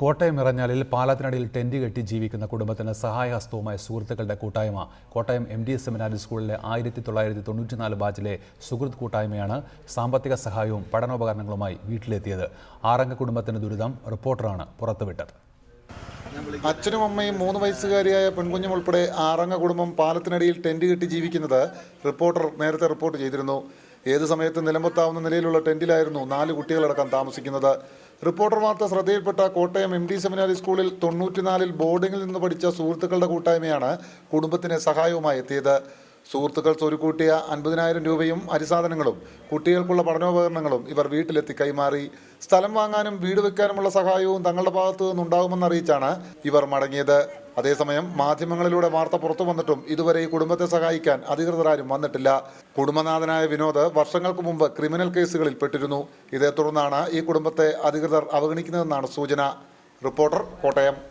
Kottayam ഇറഞ്ഞാലിൽ പാലത്തിനടിയിൽ tent കെട്ടി ജീവിക്കുന്ന കുടുംബത്തിന് സഹായഹസ്തവുമായ സുഹൃത്തുക്കളുടെ കൂട്ടായ്മ. Kottayam M D S seminary സ്കൂളിലെ ആയിരത്തി തൊള്ളായിരത്തി തൊണ്ണൂറ്റിനാല് ബാച്ചിലെ സുഹൃത്ത് കൂട്ടായ്മയാണ് സാമ്പത്തിക സഹായവും പഠനോപകരണങ്ങളുമായി വീട്ടിലെത്തിയത്. ആറംഗ കുടുംബത്തിന്റെ ദുരിതം റിപ്പോർട്ടറാണ് പുറത്തുവിട്ടത്. അച്ഛനും അമ്മയും മൂന്ന് വയസ്സുകാരിയായ പെൺകുഞ്ഞും ഉൾപ്പെടെ ആറംഗ കുടുംബം പാലത്തിനടിയിൽ ടെന്റ് കെട്ടി ജീവിക്കുന്നത് റിപ്പോർട്ടർ നേരത്തെ റിപ്പോർട്ട് ചെയ്തിരുന്നു. ഏത് സമയത്ത് നിലമ്പത്താവുന്ന നിലയിലുള്ള ടെന്റിലായിരുന്നു നാല് കുട്ടികളടക്കം താമസിക്കുന്നത്. റിപ്പോർട്ടർ വാർത്ത ശ്രദ്ധയിൽപ്പെട്ട കോട്ടയം എം ഡി സെമിനാരി സ്കൂളിൽ തൊണ്ണൂറ്റിനാലിൽ ബോർഡിംഗിൽ നിന്ന് പഠിച്ച സുഹൃത്തുക്കളുടെ കൂട്ടായ്മയാണ് കുടുംബത്തിന് സഹായവുമായി എത്തിയത്. സുഹൃത്തുക്കൾ സ്വരുക്കൂട്ടിയ അൻപതിനായിരം രൂപയും അരിസാധനങ്ങളും കുട്ടികൾക്കുള്ള പഠനോപകരണങ്ങളും ഇവർ വീട്ടിലെത്തി കൈമാറി. സ്ഥലം വാങ്ങാനും വീട് വെക്കാനുമുള്ള സഹായവും തങ്ങളുടെ ഭാഗത്തു നിന്നുണ്ടാകുമെന്ന് അറിയിച്ചാണ് ഇവർ മടങ്ങിയത്. അതേസമയം മാധ്യമങ്ങളിലൂടെ വാർത്ത പുറത്തു വന്നിട്ടും ഇതുവരെ ഈ കുടുംബത്തെ സഹായിക്കാൻ അധികൃതരാരും വന്നിട്ടില്ല. കുടുംബനാഥനായ വിനോദ് വർഷങ്ങൾക്ക് മുമ്പ് ക്രിമിനൽ കേസുകളിൽ പെട്ടിരുന്നു. ഇതേ തുടർന്നാണ് ഈ കുടുംബത്തെ അധികൃതർ അവഗണിക്കുന്നതെന്നാണ് സൂചന. റിപ്പോർട്ടർ കോട്ടയം.